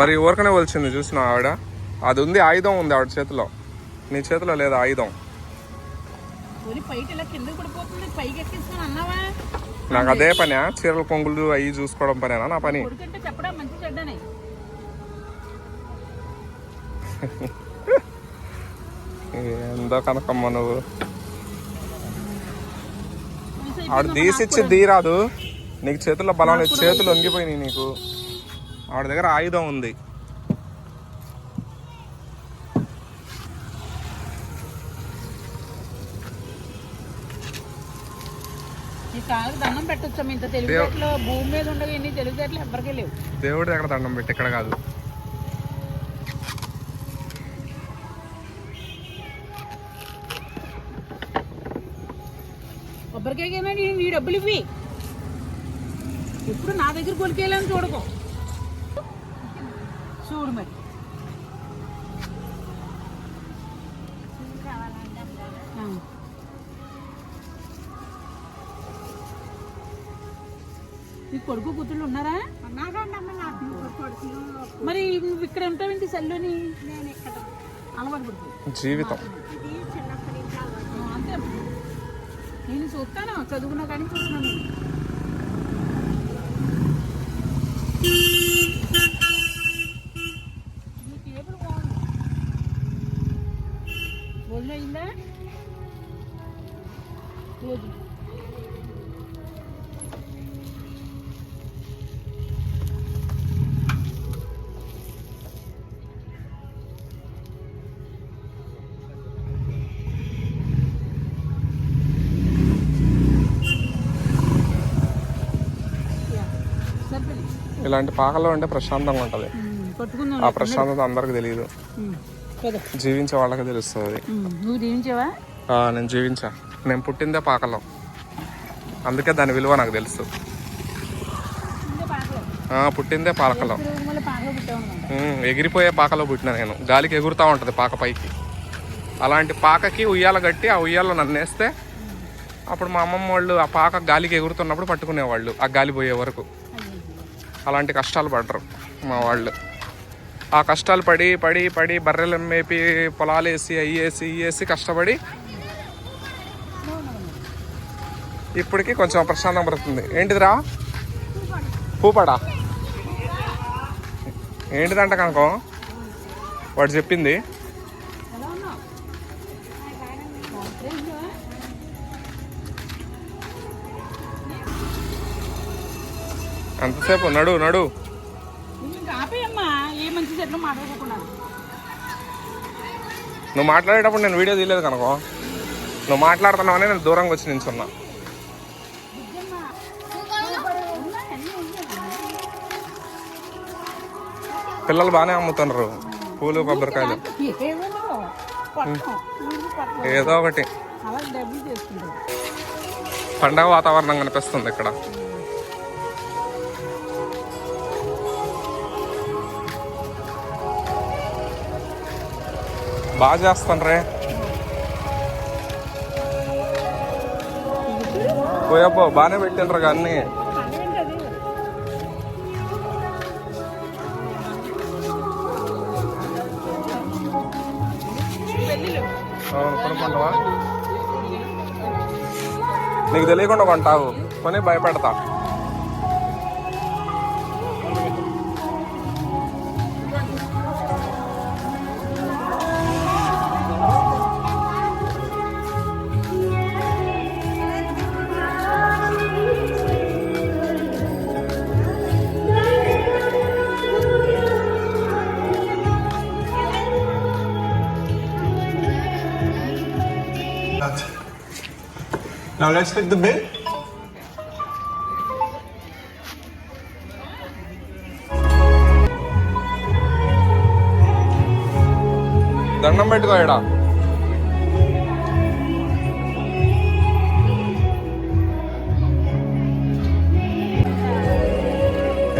మరి ఊరకనే వచ్చింది చూసిన ఆవిడ? అది ఉంది ఆయుధం ఉంది ఆవిడ చేతిలో. నీ చేతిలో లేదు ఆయుధం? నాకు అదే పని చీరల కొంగులు అవి చూసుకోవడం పనేనా నా పని? ఏందో కనకమ్మ నువ్వు. ఆవిడ తీసిచ్చి తీరాదు. నీకు చేతుల్లో బలం చేతులు వంగిపోయినాయి నీకు. ఆవిడ దగ్గర ఆయుధం ఉంది. దండం పెట్టొచ్చా. ఇంత భూమి మీద ఉండగా ఎన్ని తెలివితేటలు ఎవ్వరికీ లేవు. దేవుడి దగ్గర దండం పెట్టి ఇక్కడ కాదు. కొబ్బరికాయకైనా నీ డబ్బులు ఇవ్వి. ఇప్పుడు నా దగ్గర కొలికేయాలని చూడకు. చూడు మరి. నీ కొడుకు కూతుళ్ళు ఉన్నారా? మరి నువ్వు ఇక్కడ ఉంటావేంటి సెల్లుని? అలవాటు జీవితం. అంతే. నేను చూస్తాను చదువుకున్నా కానీ చూస్తున్నాను. ఇలాంటి పాకల్లో ఉంటే ప్రశాంతంగా ఉంటుంది. ఆ ప్రశాంతత అందరికి తెలియదు జీవించే వాళ్ళకి తెలుస్తుంది. నువ్వు నేను జీవించా. నేను పుట్టిందే పాకలో. అందుకే దాని విలువ నాకు తెలుసు. పుట్టిందే పాకలో? ఎగిరిపోయే పాకలో పుట్టిన నేను. గాలికి ఎగురుతూ ఉంటుంది పాక పైకి. అలాంటి పాకకి ఉయ్యాల కట్టి ఆ ఉయ్యాల నన్ను వేస్తే అప్పుడు మా అమ్మమ్మ వాళ్ళు ఆ పాక గాలికి ఎగురుతున్నప్పుడు పట్టుకునేవాళ్ళు ఆ గాలి పోయే వరకు. అలాంటి కష్టాలు పడరు మా వాళ్ళు. ఆ కష్టాలు పడి పడి పడి బర్రెలు మేపి పొలాలు వేసి అయ్యేసి వేసి కష్టపడి ఇప్పటికి కొంచెం ప్రశాంతం పడుతుంది. ఏంటిదిరా? పూపడా? ఏంటిదంట కనుకో? వాడు చెప్పింది ఎంతసేపు నడు నడు. నువ్వు మాట్లాడేటప్పుడు నేను వీడియో తీయలేదు కనుకో. నువ్వు మాట్లాడుతున్నావని నేను దూరంగా వచ్చి నించున్నా పిల్లలు బాగానే అమ్ముతున్నారు. పూలు కొబ్బరికాయలు. ఏదో ఒకటి. పండగ వాతావరణం కనిపిస్తుంది ఇక్కడ. బాగా చేస్తాన్రే. పోయబ్బో బాగానే పెట్టిండ్రు కానీ కొనుక్కుంటావా? నీకు తెలియకుండా కొంటావు. కొని భయపెడతా. Now let's hit the bill. దండం పెట్టుకో ఇడా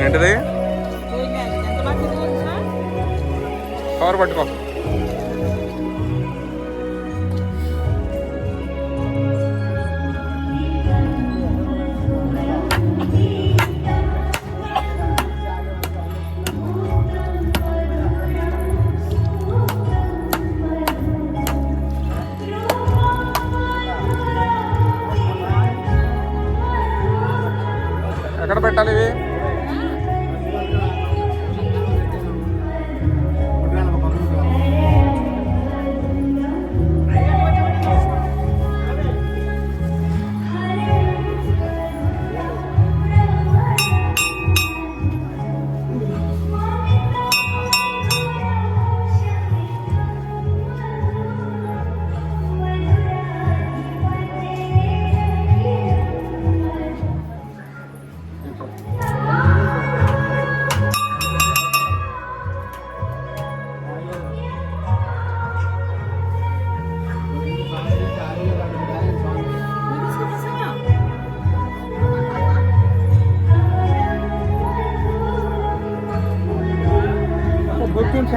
ఏంటిది ఎంత బాగా తెలుసా కవర్ పట్టుకో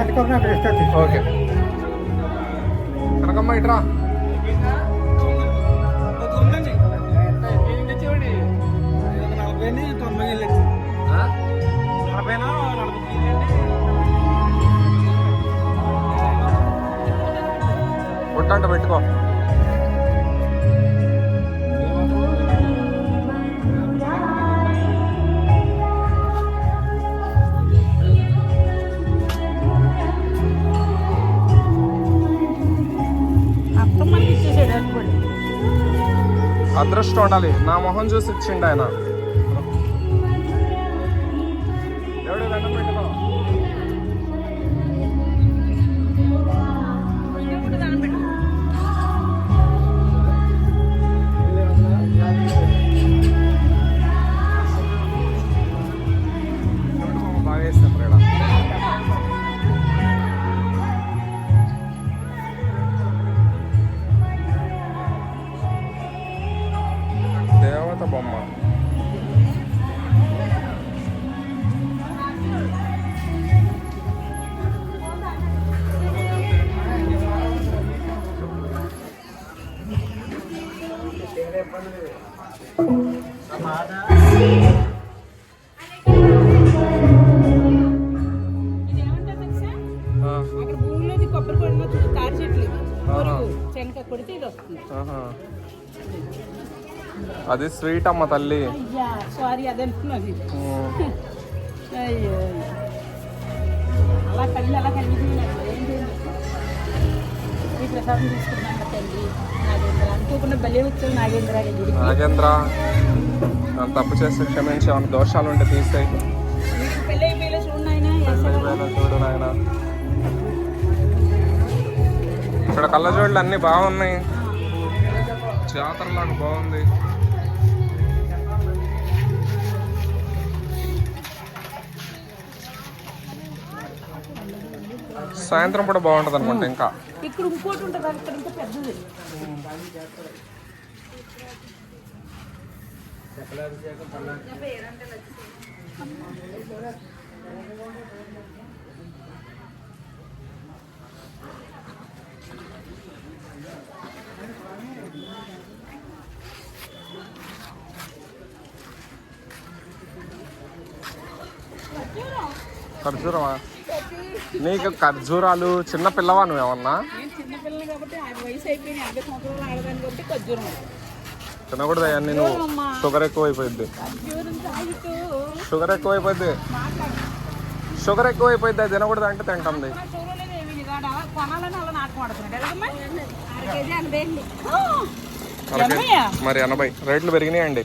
పెట్టుకోకుండా సెట్ కొరకు అక్కడ ఇస్తారు ఓకే. కనకమ్మ ఇట్రా పెట్టుకో. అదృష్టం ఉండాలి నా మొహం చూసి ఇచ్చిండు ఆయన అది స్వీట్ అమ్మ తల్లి. సారీ అది అనుకున్నది అలా కళ్ళు అలా ఈ ప్రసాదం తీసుకున్నాం నాగేంద్ర అనుకోకుండా బలి వచ్చావు నాగేంద్ర గుడికి నాగేంద్ర నన్ను తప్పు చేసి క్షమించి ఏమైనా దోషాలు ఉంటే తీసేయి. నీకు పెళ్ళి అయిపోయేలా చూడు నాయన వేళ చూడు నాయన. ఇక్కడ కళ్ళజోళ్ళు అన్ని బాగున్నాయి. జాతరలాగా బాగుంది. సాయంత్రం కూడా బాగుంటుంది అనుకుంటా ఇంకా ఇక్కడ ఇంకోటి ఉంటుంది అది ఇక్కడ ఇంకా పెద్దది ఖర్జూరమా నీకు ఖర్జూరాలు చిన్న పిల్లవా నువ్వేమన్నా నేను చిన్నపిల్లని కాబట్టి ఆ వయసు అయిపోయింది యాభై సంవత్సరాలు ఆడదాన్ని కాబట్టి ఖర్జూరం తినకూడదు అవన్నీ నువ్వు. షుగర్ ఎక్కువైపోయింది ఖర్జూరం తాగుతూ. షుగర్ ఎక్కువైపోయింది మాట్లాడు షుగర్ ఎక్కువైపోయింది అది తినకూడదు అంటే తింటుంది? మరి ఎనభై. రేట్లు పెరిగినాయండి.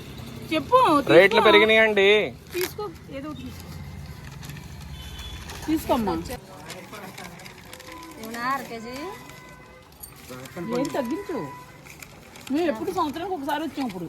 చెప్పు రేట్లు తీసుకో. పెరిగినాయండి. తీసుకో. ఏదో ఒకటి తీసుకో తీసుకోమ్మా ఏం తగ్గించు? మేము ఎప్పుడు సంవత్సరానికి ఒకసారి వచ్చాం ఇప్పుడు.